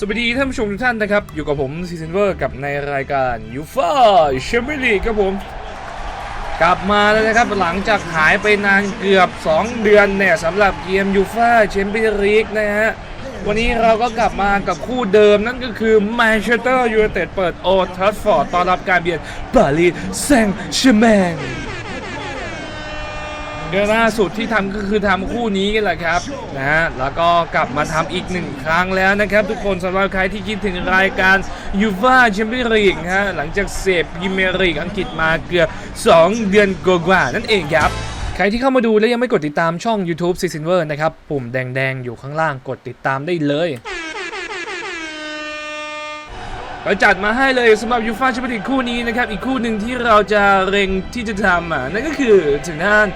สวัสดีท่านผู้ชมทุกท่านนะครับ อยู่กับผมซีเซนเวอร์กับในรายการยูฟ่าแชมเปี้ยนลีกครับผม กลับมาแล้วนะครับหลังจากหายไปนานเกือบ 2 เดือนเนี่ยสำหรับเกมยูฟ่าแชมเปี้ยนลีกนะฮะ วันนี้เราก็กลับมากับคู่เดิมนั่นก็คือแมนเชสเตอร์ยูไนเต็ดเปิดโอทัฟฟอร์ดต้อนรับการเบียดปารีสแซงต์แชร์แมง ดือนล่าสุดที่ทำก็คือทำคู่นี้กันแหละครับนะฮะแล้วก็กลับมาทำอีกหนึ่งครั้งแล้วนะครับ ทุกคนสำหรับใครที่คิดถึงรายการยูฟ a าแชมเปี้ยนลีกฮะหลังจากเสพพรีเมร์ลีกอังกฤษมาเกือบ 2 เดือนกว่านั่นเองครับใครที่เข้ามาดูแล้วยังไม่กดติดตามช่อง YouTube s i x i n v e r นะครับ ปุ่มแดงๆ อยู่ข้างล่างกดติดตามได้เลยเราจัดมาให้เลยสำหรับยูฟ a าแชมเปี้ยนลีกคู่นี้นะครับ อีกคู่หนึ่งที่เราจะเร็งที่จะทำอะนั่นก็คือถึงด้าน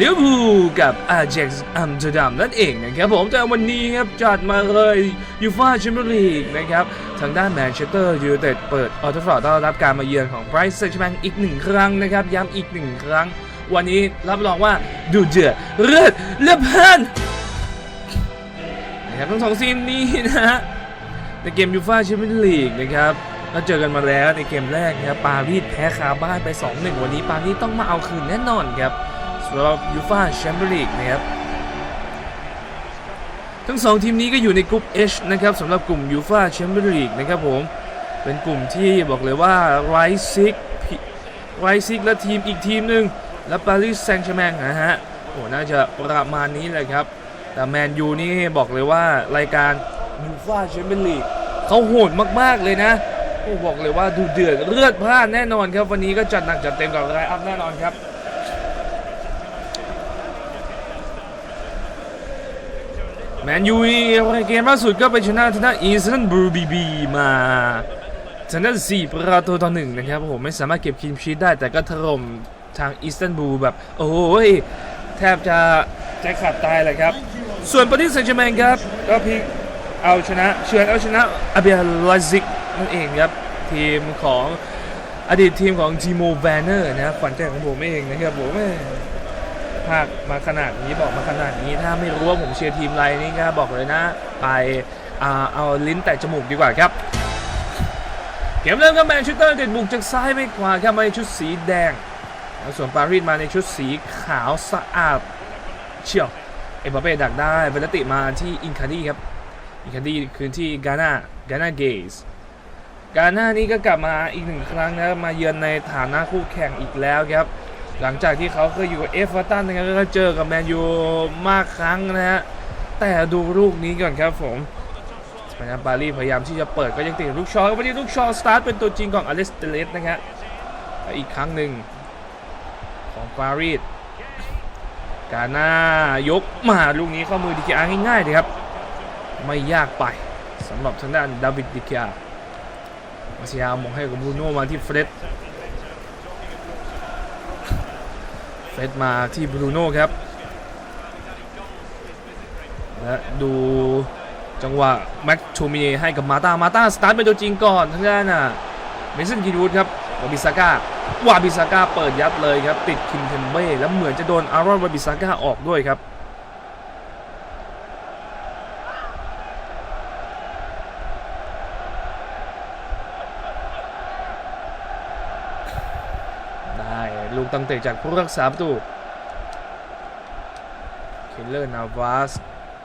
ลิเวอร์พูลกับอาเจ็กซ์อัมสเตอร์ดัมนั่นเองนะครับผมแต่วันนี้ครับจัดมาเลยยูฟ a าแชมเปี้ยนลีกนะครับทางด้านแมนเชสเตอร์ยูไนเต็ดเปิดออทฟอร์ดต้อนรับการมาเยือนของไบรท์เซนต์แมงอีกหนึ่งครั้งนะครับย้ำอีกหนึ่งครั้ง วันนี้รับรองว่าดูเดือดเลือดเลือดพล่านนะครับทั้งสองทีมนี้นะฮะในเกมยูฟ a าแชมเปี้ยนลีกนะครับก็เจอกันมาแล้วในเกมแรกนะครับปารีสแพ้คาบ้านไป 2-1 วันนี้ปารีสต้องมาเอาคืนแน่นอนครับ สำหรับยูฟ a าแชมเปี้ยนลีกนะครับทั้งสองทีมนี้ก็อยู่ในกลุ่ม H นะครับสำหรับกลุ่มยูฟ a าแชมเปี้ยนลีกนะครับผมเป็นกลุ่มที่บอกเลยว่าไรซิกไรซิกและทีมอีกทีมหนึ่งและปารีสแซงต์แชร์แมงนะฮะโอ้น่าจะประมาณนี้เลยครับ แต่แมนยูนี่บอกเลยว่ารายการยูฟ a าแชมเปี้ยนลีกเขาโหดมากๆเลยนะโอ้บอกเลยว่าดูเดือดเลือดพล่านแน่นอนครับ วันนี้ก็จัดหนักจัดเต็มกับไลน์อัพแน่นอนครับ แมนยูในเกมล่าสุดก็ไปชนะทางด้าอีสตันบูลบีบีมาทางด้าน4ประตูต่อหนึ่งนะครับผมไม่สามารถเก็บคินชีตได้แต่ก็ถล่มทางอีสตันบูลแบบ โอ้ย แทบจะใจขาดตายเลยครับ ส่วนปารีสแซงต์แชร์แมงครับ ก็พลิกเอาชนะเฉือนเอาชนะอาเบียลาซิกนั่นเองครับ ทีมของอดีตทีมของทีโมแวนเนอร์นะครับขวัญใจของผมเองนะครับผม แม่ภาคมาขนาดนี้บอกมาขนาดนี้ ถ้าไม่รู้ว่าผมเชียร์ทีมอะไรนี่ก็บอกเลยนะ ไปอ่าเอาลิ้นแตะจมูกดีกว่าครับ เกมเริ่มกับแมนเชสเตอร์เด็ดบุกจากซ้ายไปขวาครับมาในชุดสีแดงแส่วนปารีสมาในชุดสีขาวสะอาดเชียวเอ็มบัปเป้ดักได้เวลติมาที่อินคาดีครับอินคาดีคืนที่กาน่ากาน่าเกสกาน่านี่ก็กลับมาอีกหนึ่งครั้งนะมาเยือนในฐานะคู่แข่งอีกแล้วครับ หลังจากที่เขาเคยอยู่กับเอฟเวอร์ตันนะครับก็เจอกับแมนยูมากครั้งนะฮะแต่ดูลูกนี้ก่อนครับผมพยายามปารีสพยายามที่จะเปิดก็ยังติดลูกชอรับวันนี้ลูกชอสตาร์ทเป็นตัวจริงของอเลสเตเลสนะครับและอีกครั้งหนึ่งของปารีสกาหน้ายกมาลูกนี้เข้ามือดิคิอาง่ายๆเลยครับ ไม่ยากไปสำหรับทางด้านดาวิดดิคิอามาเซียมองให้กับบูโน่มาที่เฟรด เฟสมาที่บรูโน่ครับ และดูจังหวะแม็กโชมิเนให้กับมาตามาตาสตาร์ทเป็นตัวจริงก่อนทางด้านน่ะเมสันกินวูดครับวาบิซาก้าวาบิซาก้าเปิดยัดเลยครับ ติดคิมเทมเบ้แล้วเหมือนจะโดนอารอนวาบิซาก้าออกด้วยครับ ตั้งเตะจากผู้รักษาประตูเคลเลอร์นาวาส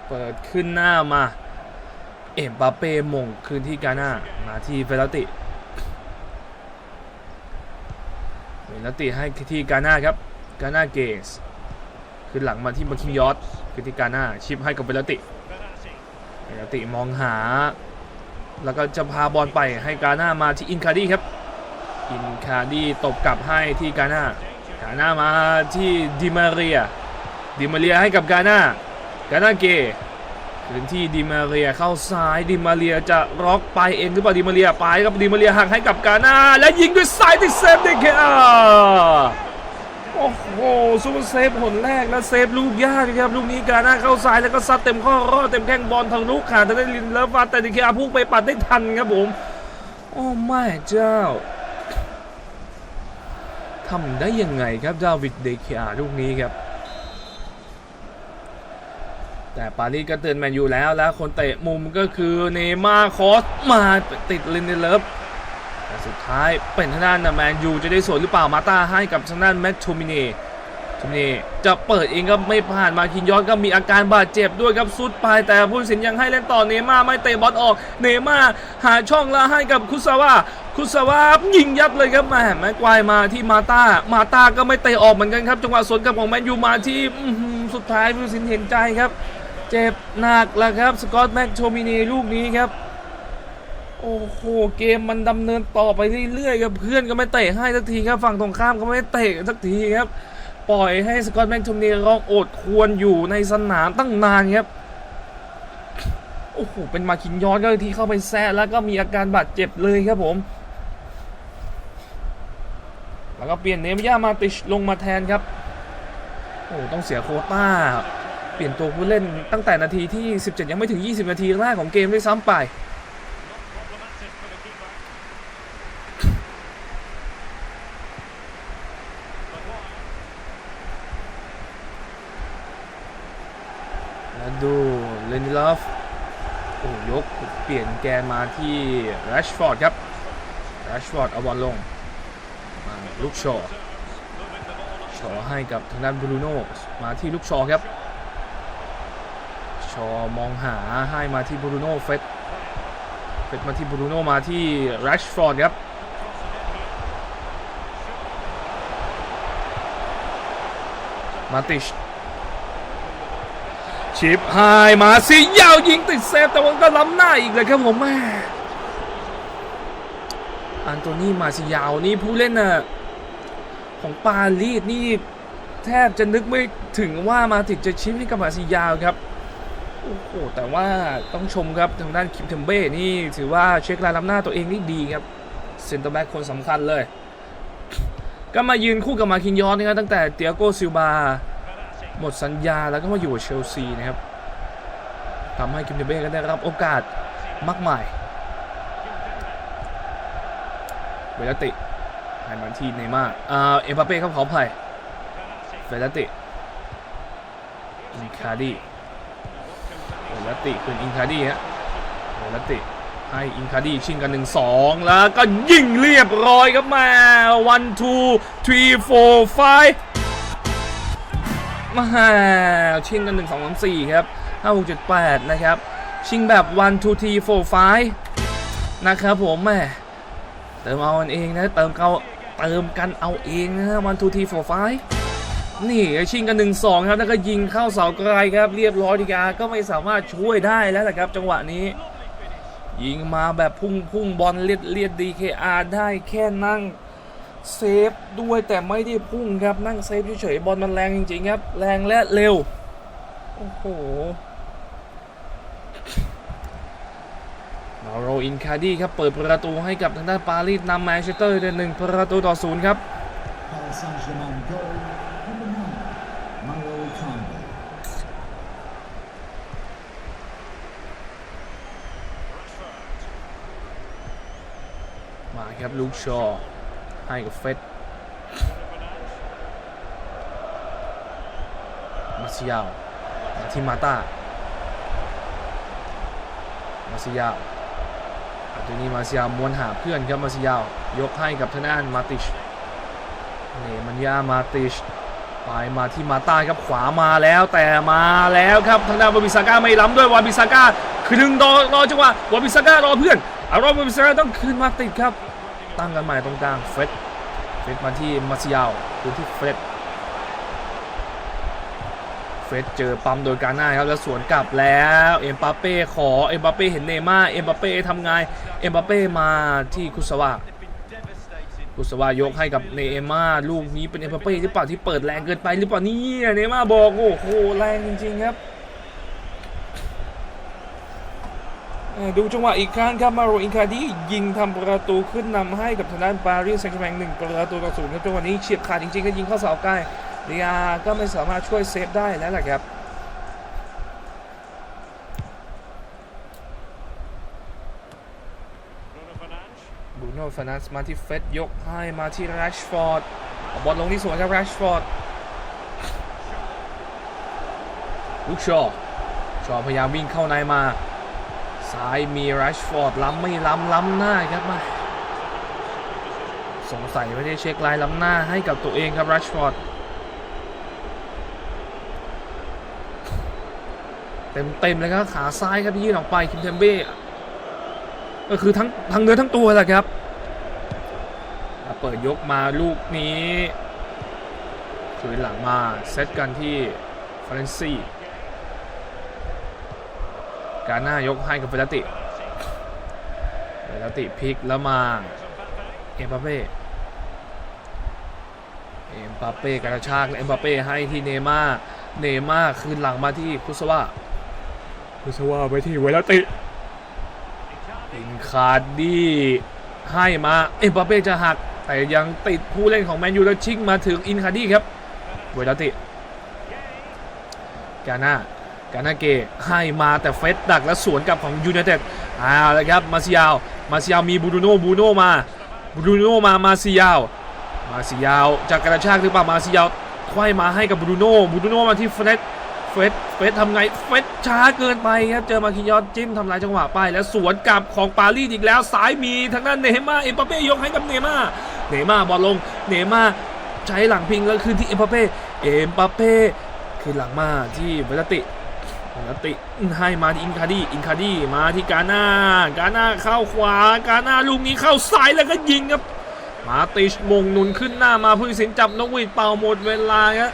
เปิดขึ้นหน้ามา เอ็มบาเป้มงคืนที่กาน่ามาที่เฟลติเฟลติให้ที่กาน่าครับกาน่าเกสขึ้นหลังมาที่มาคิมยอสคือที่กาน่าชิปให้กับเฟลติเฟลติมองหา แล้วก็จะพาบอลไปให้กาน่ามาที่อินคาดีครับอินคาดีตบกลับให้ที่กาน่า กาน่ามาที่ดิมาเรียดิมาเรียให้กับกาน่ากาน่าเกคืนที่ดิมาเรียเข้าซ้ายดิมาเรียจะล็อกไปเองหรือเปล่าดิมาเรียไปครับดิมาเรียหักให้กับกาน่าและยิงด้วยซ้ายที่เซฟได้แค่โอ้โหซูเปอร์เซฟผลแรกแล้วเซฟลูกยากครับลูกนี้กาน่าเข้าซ้ายแล้วก็ซัดเต็มข้อรอดเต็มแข้งบอลทางลูกขาดแต่ได้ลินแล้วฟาแต่ดิเคอาพุ่งไปปัดได้ทันครับผมโอ้ไม่เจ้า ทำได้ยังไงครับดาวิดเดคิอาลูกนี้ครับ แต่ปารีสก็เตือนแมนยูแล้วแล้วคนเตะมุมก็คือเนมาคอสมาติดลินเดเลฟแต่สุดท้ายเป็นทางด้านแมนยูจะได้สวนหรือเปล่ามาตาให้กับทางด้านแมตทูมินีทูมินีจะเปิดเองก็ไม่ผ่านมาคินยอนก็มีอาการบาดเจ็บด้วยครับสุดไปแต่ผู้สินยังให้เล่นต่อเนย์มาไม่เตะบอลออกเนย์มาหาช่องแล้วให้กับคุซาวา คุซาวายิงยัดเลยครับแม่แม็กควายมาที่มาตามาตาก็ไม่เตะออกเหมือนกันครับ จังหวะสวนกลับของแมนยูมาที่สุดท้ายผู้สินเห็นใจครับ เจ็บหนักแล้วครับสกอตแม็กโทมินีลูกนี้ครับ โอ้โหเกมมันดำเนินต่อไปเรื่อยๆครับเพื่อนก็ไม่เตะให้สักทีครับฝั่งตรงข้ามก็ไม่เตะสักทีครับ ปล่อยให้สกอตแม็กโทมินีร้องโอดควรอยู่ในสนามตั้งนานครับโอ้โหเป็นมาคินยอนก็ที่เข้าไปแซะแล้วก็มีอาการบาดเจ็บเลยครับผม แล้วก็เปลี่ยนเนมย่ามาติชลงมาแทนครับ โอ้ต้องเสียโคต้า เปลี่ยนตัวผู้เล่นตั้งแต่นาทีที่ 17 ยังไม่ถึง 20 นาทีแรกของเกมด้วยซ้ำไป แล้วดูเลนิลอฟโอ้ยกเปลี่ยนแกนมาที่แรชฟอร์ดครับแรชฟอร์ดเอาบอลลง ลูกชอชอให้กับทางด้านบรูโน่มาที่ลูกชอครับ ชอมองหาให้มาที่บรูโน่เฟสเฟสมาที่บรูโน่มาที่แรชฟอร์ดครับมาติชชิปไฮมาซิยาวยิงติดเซฟแต่ว่าก็ล้ำหน้าอีกเลยครับผมแม่อันโตนี่มาซิยาวนี่ผู้เล่นน่ะ ของปารีสนี่แทบจะนึกไม่ถึงว่ามาติดจะชิปให้กับมาซิยาวครับโอ้โหแต่ว่าต้องชมครับทางด้านคิมเทมเบ้นี่ถือว่าเช็คลายล้ำหน้าตัวเองได้ดีครับเซนเตอร์แบ็กคนสำคัญเลย ก็มายืนคู่กับมาคินยอนนะครับตั้งแต่เตียโกซิลบาหมดสัญญาแล้วก็มาอยู่กับเชลซีนะครับทำให้คิมเดเบ้ก็ได้รับโอกาสมากมายเวลติาติให้มันที่เนย์มาร์อ่าเอ็มบัปเป้ครับขออภัยเวลาติอินคาดีเวลาติคืนอินคาดีฮะเวลาติให้อินคาดีชิงกันหนึ่งสองแล้วก็ยิงเรียบร้อยครับมา one two three four five มาชิงกัน 1 2 3 4 ครับ 5 6 7 8 นะครับ ชิงแบบ1 2 3 4 5นะครับผมแม่เติมเอาเองนะ เติมเกา เติมกันเอาเองนะ1 2 3 4 5นี่ชิงกัน1 2ครับแล้วก็ยิงเข้าเสาไกลครับ เรียบร้อยดีกาก็ไม่สามารถช่วยได้แล้วนะครับ จังหวะนี้ ยิงมาแบบพุ่งพุ่งบอลเลียดเลียด DKR ได้แค่นั่งเซฟด้วยแต่ไม่ได้พุ่งครับนั่งเซฟเฉยๆบอลมันแรงจริงๆครับ แรงและเร็ว โอ้โหาโรอินคาดีครับ เปิดประตูให้กับทางด้านปารีสนำแมนเชสเตอร์เดนหนึ่งประตูต่อศูนย์ครับ Paris Saint-Germain goal number nine, Mauro Icardi. มาครับลูกชอให้กับเฟสมาซิยาวมาที่มาตามาซิยาว อันนี้มาซิยม้วนหาเพื่อนครับมาซิยยกให้กับทางด้านมาติชนี่มันยามาติชไปมาที่มาต้าครับขวามาแล้วแต่มาแล้วครับทางด้านวาบิซาก้าไม่ล้ำด้วยวาบิซาก้าคือดึงรอรอจังหวะวาบิซาก้ารอเพื่อนเอารอวาบิซาก้าต้องคืนมาติดครับ ตั้งกันใหม่ตรงกลางเฟรดเฟรดมาที่มาซิยาวดูที่เฟรด ฟรดเจอปั๊มโดยการหน้าครับแล้วสวนกลับแล้ว เอ็มบัปเป้ขอเอ็มบัปเป้เห็นเนม่าเอ็มบัปเป้ทำไงเอ็มบัปเป้มาที่คุสวาคุสวายกให้กับเนม่าลูกนี้เป็นเอ็มบัปเป้หรือเปล่าที่เปิดแรงเกินไปหรือเปล่านี่เนม่าบอกโอ้โหแรงจริงๆครับดูจังหวะอีกครั้งครับมาโรอินคาดียิงทำประตูขึ้นนำให้กับทางด้านปารีสแซงต์แชร์แมงหนึ่งประตูต่อศูนย์ครับจังหวะนี้เฉียบขาดจริงๆก็ยิงเข้าเสาใกล้ ดียก็ไม่สามารถช่วยเซฟได้แล้วแหละครับบูโน่ฟานัสมาที่เฟสยกให้มาที่แรชฟอร์ดบอลลงที่สวนครับแรชฟอร์ดลูกชอชอพยายามวิ่งเข้าในมา ซ้ายมีแรชฟอร์ดล้ำไม่ล้ำล้ำหน้าครับมาสงสัยไม่ได้เช็คลายล้ำหน้าให้กับตัวเองครับแรชฟอร์ด เต็มเต็มๆเลยครับขาซ้ายครับยื่นออกไปคิมเทมเบ้ก็คือทั้งทั้งเนื้อทั้งตัวแหละครับเปิดยกมาลูกนี้คืนหลังมาเซตกันที่ฟรานซี่การหน้ายกให้กับเฟลติเฟลติพลิกแล้วมาเอ็มบัปเป้เอ็มบัปเป้กระชากเอ็มบัปเป้ให้ที่เนม่าเนม่าคืนหลังมาที่คุสวา คุสวาไปที่เวลติอินคาร์ดี้ให้มาเอ็มบัปเป้จะหัก แต่ยังติดผู้เล่นของแมนยูแล้วชิงมาถึงอินคาร์ดี้ครับ เวลติกาน่ากาน่าเกให้มาแต่เฟสดักและสวนกลับของยูไนเต็ดเอาละครับมาซิยาวมาซิยาวมีบูรูโน่บูโน่มาบูรูโน่มามาซิยาวมาซิยาวจากกระชากหรือเปล่ามาซิยาวควายมาให้กับบูรูโน่บูรูโน่มาที่เฟส เฟสเฟสทำไง เฟสช้าเกินไปครับ เจอมาคิยอสจิ้มทำลายจังหวะไป แล้วสวนกลับของปารีสอีกแล้วซ้ายมีทางด้านเนม่าเอ็มบัปเป้ยกให้กับเนม่าเนม่าบอลลงเนม่าใช้หลังพิงแล้วคืนที่เอ็มบัปเป้เอ็มบัปเป้คืนหลังมาที่เวลติปกติให้มาที่อินคาดีอินคาดีมาที่กาหน่ากาหน่าเข้าขวากาหน่าลูกนี้เข้าซ้ายแล้วก็ยิงครับ มาติชมงนุนขึ้นหน้ามาผู้สินจับนกหวีดเป่าหมดเวลาครับ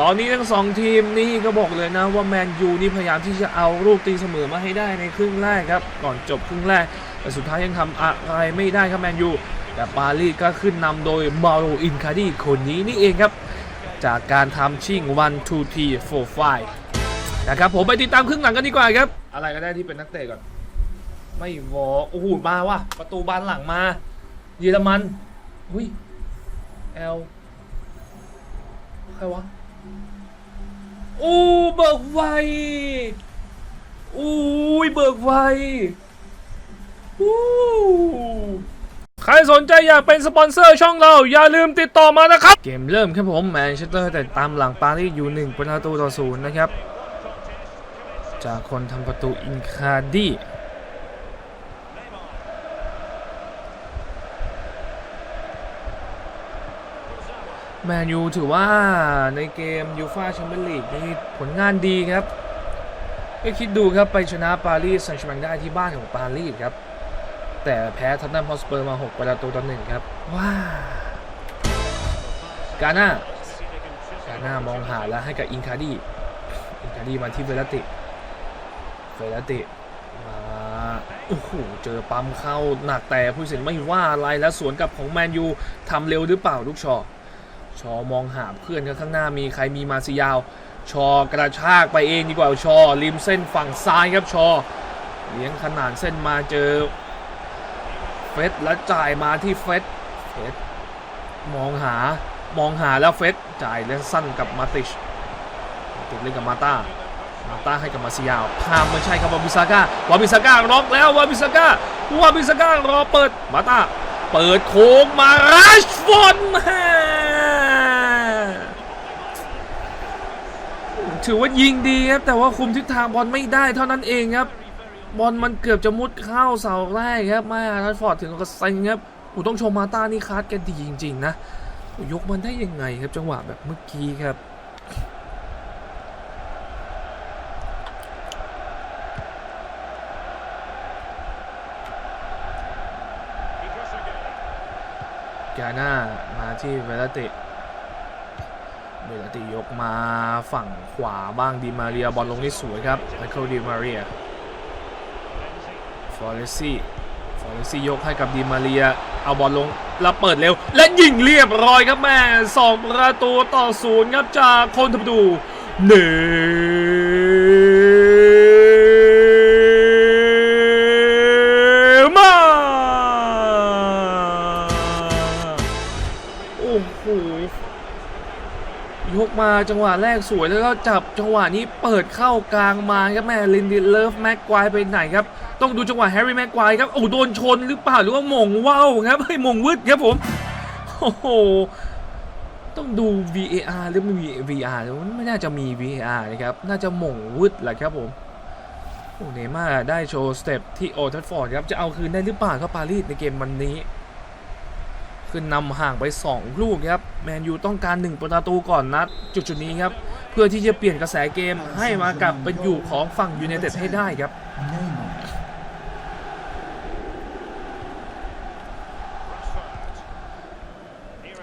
ตอนนี้ทั้งสองทีมนี่ก็บอกเลยนะว่าแมนยูนี่พยายามที่จะเอาลูกตีเสมอมาให้ได้ในครึ่งแรกครับ ก่อนจบครึ่งแรก แต่สุดท้ายยังทำอะไรไม่ได้ครับแมนยู แต่ปารีสก็ขึ้นนำโดยมาโรอินคาดีคนนี้นี่เองครับ จากการทำชิ่ง one two three four five นะครับผมไปติดตามครึ่งหลังกันดีกว่าครับ อะไรก็ได้ที่เป็นนักเตะก่อน ไม่วอโอ้โหมาว่ะประตูบานหลังมา เยอรมันอุ้ยแอลใครวะ อู้เบิกไวอู้ยเบิกไวอู้ใครสนใจอยากเป็นสปอนเซอร์ช่องเรา อย่าลืมติดต่อมานะครับ เกมเริ่มครับผมแมนเชสเตอร์แต่ตามหลังปารีสอยู่หนึ่งประตูต่อศูนย์นะครับ จากคนทำประตูอินคาดี แมนยูถือว่าในเกมยูฟาแชมเปี้ยนลีกนี่ผลงานดีครับก็คิดดูครับไปชนะปารีสแซงต์แชร์แมงได้ที่บ้านของปารีสครับ แต่แพ้ทัตนัมฮอสเปอร์มา 6 ประตูต่อหนึ่งครับ ว้ากาน่ากาน่ามองหาแล้วให้กับอินคาดีอินคาดีมาที่เวลติเฟรติมาโอ้โหเจอปั๊มเข้าหนักแต่ผู้สินไม่ว่าอะไรแล้วสวนกับของแมนยูทำเร็วหรือเปล่าลูกชอ ชอมองหาเพื่อนครับข้างหน้ามีใครมีมาซิยาว ชอกระชากไปเองดีกว่าชอริมเส้นฝั่งซ้ายครับชอเลี้ยงขนานเส้นมาเจอเฟสแล้วจ่ายมาที่เฟสเฟสมองหามองหาแล้วเฟสจ่ายเล่นสั้นกับมาติชติชเล่นกับมาตามาตาให้กับมาซิยาวพามไม่ใช่ครับวาบิซาก้าวาบิซาก้าล็อกแล้ววาบิซาก้าวาบิซาก้ารอเปิดมาตาเปิดโค้งมารัชฟอร์ดแม ถือว่ายิงดีครับ แต่ว่าคุมทิศทางบอลไม่ได้เท่านั้นเองครับ บอลมันเกือบจะมุดเข้าเสาแรกครับมารัชฟอร์ดถึงกับเซ็งครับผมต้องชมมาต้านี่คาดแกดีจริง ๆ นะยกมันได้ยังไงครับจังหวะแบบเมื่อกี้ครับกาน่ามาที่เวลาติ วลติยกมาฝั่งขวาบ้างดีมาเรียบอลลงที่สวยครับไมเคิลดีมาเรียฟอเรซี่ฟอเรซี่ยกให้กับดีมาเรีย เอาบอลลงแล้วเปิดเร็ว และยิงเรียบร้อยครับแม่สองประตูต่อศูนย์ครับจากคนทับดูเนย์ ยกมาจังหวะแรกสวยแล้วก็จับจังหวะนี้เปิดเข้ากลางมาครับแม่ลินดิเลิฟแม็กควายไปไหนครับ ต้องดูจังหวะแฮร์รี่แม็กควายครับโอ้โดนชนหรือเปล่าหรือว่าหม่งว่าวครับให้ยหม่งวืดครับผมโอ้โหต้องดู VAR หรือไม่มี VR หรือว่าไม่น่าจะมี VAR นะครับ น่าจะหม่งวืดแหละครับผมโอ้เนย์มาได้โชว์สเต็ปที่โอทัฟฟอร์ดครับ จะเอาคืนได้หรือเปล่าครับปารีสในเกมวันนี้ ขึ้นนำห่างไป 2 ลูกครับแมนยูต้องการ 1 ประตูก่อนนัดจุดจุดนี้ครับ เพื่อที่จะเปลี่ยนกระแสเกมให้มากับเป็นอยู่ของฝั่งยู i นเต็ดให้ได้ครับ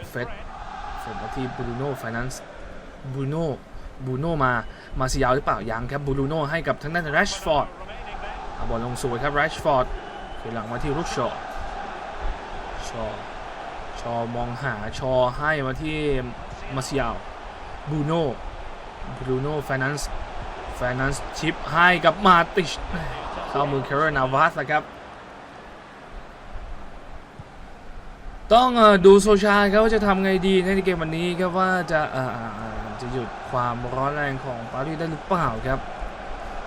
เฟดเฟดมาที่บรูโน่ไฟแนนซ์บรูโน่บรูโน่มามาซิยาวหรือเปล่ายังครับบรูโน่ให้กับทางด้านแรชฟอร์ดเอาบอลลงสวยครับแรชฟอร์ดคือหลังมาที่ลูกชอชอ ชอมองหาชอให้มาที่มาเซิยาวบรูโน่บรูโน่ไฟแนนซ์ไฟแนนซ์ชิปให้กับมาติชเข้ามือเคโรนาวาสนะครับต้องดูโซชาครับว่าจะทำไงดีในเกมวันนี้ครับว่าจะจะหยุดความร้อนแรงของปารีสได้หรือเปล่าครับ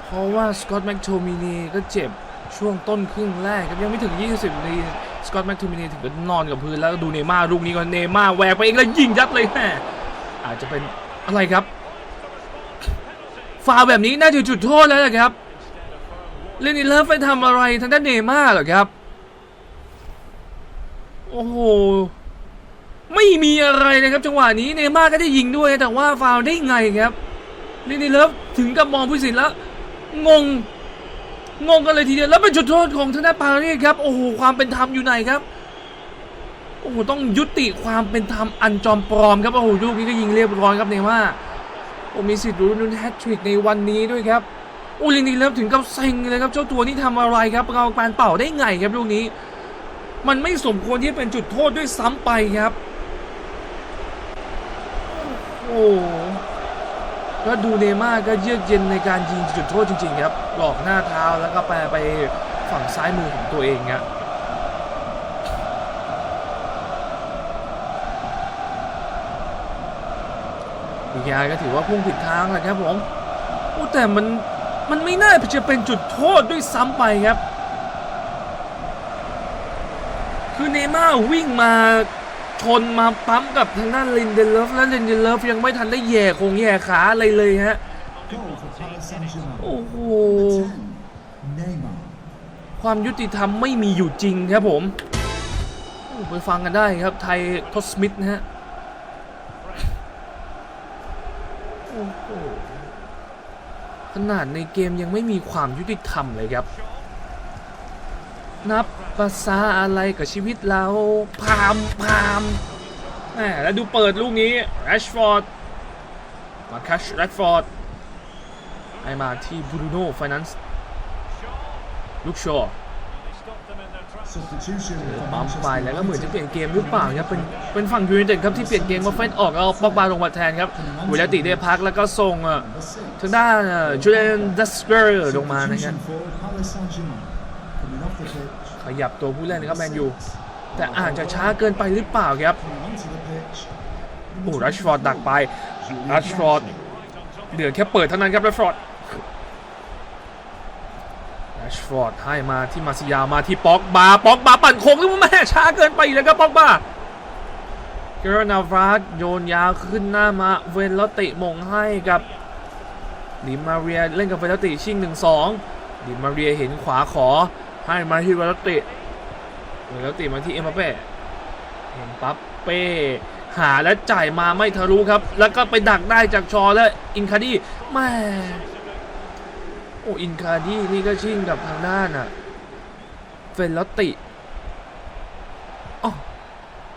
เพราะว่าสกอตแม็กโทมินีก็เจ็บช่วงต้นครึ่งแรกครับยังไม่ถึง 20นาที สกอตแม็กโทมินีถึงกับนอนกับพื้นแล้วดูเนม่าร์ลูกนี้ก่อนเนม่าแหวกไปเองแล้วยิงยัดเลยแม่อาจจะเป็นอะไรครับฟาวแบบนี้น่าจะจุดโทษแล้วนะครับเลนิเลิฟไปทำอะไรทางด้านเนม่าเหรอครับโอ้โหไม่มีอะไรเลยครับ จังหวะนี้เนม่าก็ได้ยิงด้วยแต่ว่าฟาวได้ไงครับลินี่เลิฟถึงกับมองผู้สินแล้วงง งงกันเลยทีเดียวแล้วเป็นจุดโทษของทางด้าปารีสครับโอ้โหความเป็นธรรมอยู่ไหนครับโอ้โหต้องยุติความเป็นธรรมอันจอมปลอมครับโอ้โหลูกนี้ก็ยิงเรียบร้อยครับเนย์ม่าโอ้มีสิทธิ์ลุ้นแฮตทริกในวันนี้ด้วยครับโอ้ลินี่เลิฟถึงกับเซ็งเลยครับเจ้าตัวนี้ทำอะไรครับเราการเป่าได้ไงครับลูกนี้ มันไม่สมควรที่เป็นจุดโทษด้วยซ้ำไปครับ โอ้ โหแล้วดูเนม่าก็เยือกเย็นในการยิงจุดโทษจริงๆครับหลอกหน้าเท้าแล้วก็ไปไปฝั่งซ้ายมือของตัวเองครับบียาก็ถือว่าพุ่งผิดทางแหละครับผมโอ้แต่มันมันไม่น่าจะเป็นจุดโทษด้วยซ้ำไปครับ คือเนม่าวิ่งมา ชนมาปั๊มกับทางด้านลินเดเลฟแล้วลินเดเลฟยังไม่ทันได้แย่คงแย่ขาอะไรเลยฮะ โอ้โห ความยุติธรรมไม่มีอยู่จริงครับผม ไปฟังกันได้ครับไทยทศสมิธนะฮะ โอ้โห ขนาดในเกมยังไม่มีความยุติธรรมเลยครับ นับภาษาอะไรกับชีวิตเรา พามพามแหมแล้วดูเปิดลูกนี้แรชฟอร์ด มาคัชแรชฟอร์ดให้มาที่บรูโน่ไฟแนนซ์ลูกชอปั๊มไปแล้วก็เหมือนจะเปลี่ยนเกมหรือเปล่าครับเป็นเป็นฝั่งยูไนเต็ดครับที่เปลี่ยนเกมมาเฟสออกเอาปอกบาลงมาแทนครับวิลติได้พักแล้วก็ส่งอ่อ Number six. ทางด้านจูเลนดัสเกอร์ลงมานะครับ ขยับตัวผู้เล่นนะครับแมนยูแต่อาจจะช้าเกินไปหรือเปล่าครับโอ้รัชฟอร์ดดักไปรัชฟอร์ดเดือแค่เปิดเท่านั้นครับรัชฟอร์ดรัชฟอร์ดให้มาที่มาซิยามาที่ป็อกบาป็อกบาปั่นโค้งแล้วแม่ช้าเกินไปอีกแล้วครับป็อกบาเกรนาวาสโยนยาวขึ้นหน้ามาเวนลอติมงให้กับดิมาเรียเล่นกับเวนลอติชิงหนึ่งสองดิมาเรียเห็นขวาขอ ให้มาที่วนลติวนลติมาที่เอ็มบัปเป้เห็นปั๊บเป้หาและจ่ายมาไม่ทะลุครับ แล้วก็ไปดักได้จากชอและอินคาดี้แม่โอ้อินคาดี้นี่ก็ชิ่งกับทางด้านอะเฟลลอตติอ๋อ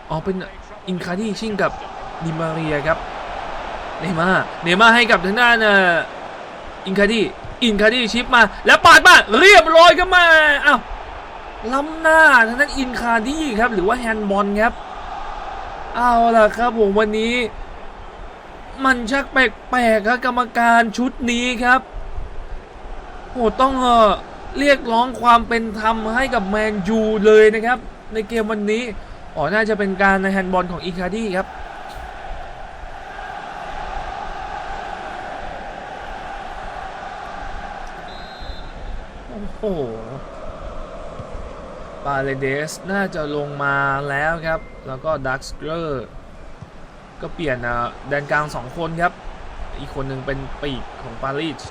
อ๋อเป็นอินคาดี้ชิ่งกับดิมาเรียครับเนย์มาเนย์มาให้กับทางด้านอะอินคาดี้ อินคาดี้ชิปมาแล้วปาดมาเรียบร้อยครับม่อ้าวล้ำหน้าทางด้านอินคาดี้ครับหรือว่าแฮนด์บอลครับเอาล่ะครับผมวันนี้ มันชักแปลกๆครับกรรมการชุดนี้ครับโหต้องเออเรียกร้องความเป็นธรรมให้กับแมนยูเลยนะครับ ในเกมวันนี้อ๋อน่าจะเป็นการในแฮนด์บอลของอีคาดี้ครับ โอ้โหปาเลเดสน่าจะลงมาแล้วครับ แล้วก็ดักสเกอร์ก็เปลี่ยนแดนกลางสองคนครับ อีกคนหนึ่งเป็นปีกของปารีส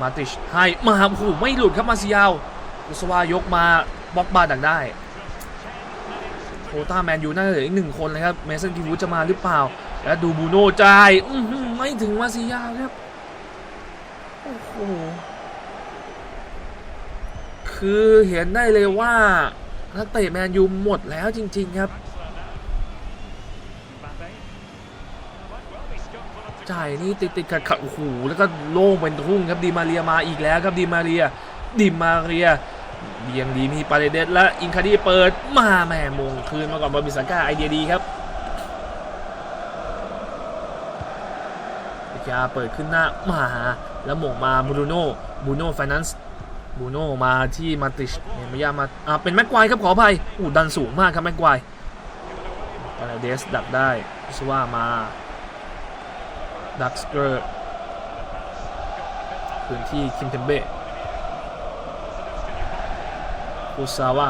มาติชให้มาโอ้โหไม่หลุดครับมาซิยาวอุสวายกมาบล็อกบาดักได้โคต้าแมนยูน่าจะเหลืออีกหนึ่งคนเลยครับเมสันกิวูจะมาหรือเปล่า แล้วดูบูโน่จ่ายไม่ถึงมาซิยาวครับ โอ้โห คือเห็นได้เลยว่านักเตะแมนยูหมดแล้วจริง ๆ ครับ จ่ายนี่ติดติดขัดขัดโอ้โห แล้วก็โล่งเป็นทุ่งครับดีมาเรียมาอีกแล้วครับดีมาเรียดีมาเรียเบียงดีมีปาเรเดสและอินคาดีเปิดมาแหม่มงคืนมาก่อนบอลบิสังกาไอเดียดีครับ อาเปิดขึ้นหน้ามาแล้วหม่งมาบรูโน่บรูโน่ไฟแนนซ์บรูโน่มาที่มาติชเนี่ยไม่ยามาอ่าเป็นแม็กควายครับขออภัยอู้ดันสูงมากครับแม็กควายปาเรเดสดักได้สว่ามาดักสเกอร์พื้นที่คิมเทมเบ้คุซาวะ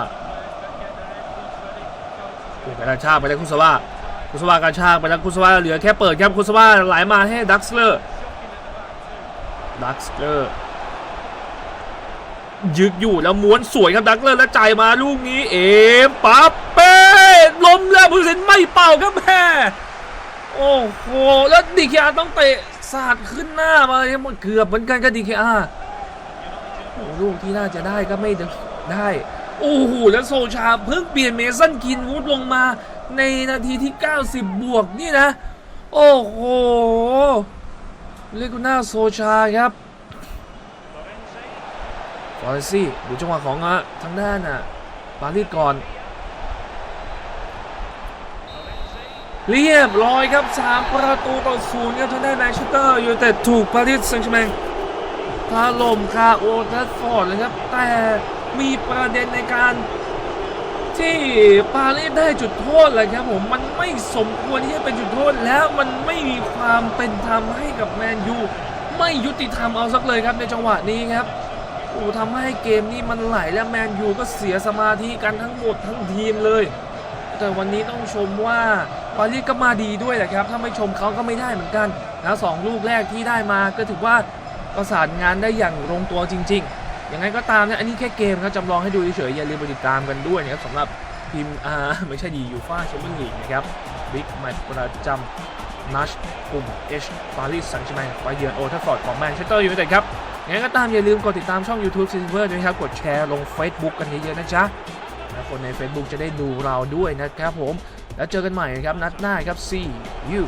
โอ้กระชากไปแล้คุซาวะ คุซาวะกระชากไปแล้วคุซาวะเหลือแค่เปิดครับคุซาวะไหลามาให้ดักสเลอร์ดักสเลอร์ยึกอยู่แล้วม้วนสวยครับดักเลอร์แล้จ่ายมาลูกนี้ เอ็มปั๊บเป้ล้มแล้วผู้สินไม่เป่าครับแม่โอ้โหแล้วดีเคอาต้องเตะสาดขึ้นหน้ามาเลยมันเกือบเหมือนกันกับดีเคอาโอ้ลูกที่น่าจะได้ก็ไม่ได้ โอ้โหแล้วโซชาเพิ่งเปลี่ยนเมสันกินวูดลงมา ในนาทีที่ 90 บวกนี่นะ โอ้โหเลกุน่าโซชาครับฟอร์ซี่ดูจังหวะของอะทางด้านอะปารีสก่อน เรียบร้อยครับ 3 ประตูต่อศูนย์ครับทางด้านแมนเชสเตอร์ยูไนเต็ดถูกปารีสแซงต์แชร์แมงถล่มคาโอทัฟฟอร์ดเลยครับ แต่มีประเด็นในการ ที่ปารีสได้จุดโทษเลยครับผมมันไม่สมควรที่จะเป็นจุดโทษแล้วมันไม่มีความเป็นธรรมให้กับแมนยูไม่ยุติธรรมเอาสักเลยครับในจังหวะนี้ครับโอ้ทำให้เกมนี้มันไหลและแมนยูก็เสียสมาธิกันทั้งหมดทั้งทีมเลย แต่วันนี้ต้องชมว่าปารีสก็มาดีด้วยแหละครับ ถ้าไม่ชมเขาก็ไม่ได้เหมือนกันแล้วสองลูกแรกที่ได้มาก็ถือว่าประสานงานได้อย่างลงตัวจริง ๆ ยังไงก็ตามนะอันนี้แค่เกมครับจำลองให้ดูเฉยๆอย่าลืมไปติดตามกันด้วยนะครับสำหรับทีมอ่าไม่ใช่ดียูฟ่าแชมเปี้ยนลีกนะครับบิ๊กแมตช์ประจำนัชกลุ่ม H ปารีสแซงต์แชร์แมงไปเยือนโอทัฟฟอร์ดของแมนเชสเตอร์ยูไนเต็ดครับยังไงก็ตามอย่าลืมกดติดตามช่อง YouTube c i t y v e r ด้วยครับ กดแชร์ลง Facebook กันเยอะๆนะจ๊ะและคนใน Facebook จะได้ดูเราด้วยนะครับผม แล้วเจอกันใหม่นะครับนัดหน้าครับ See you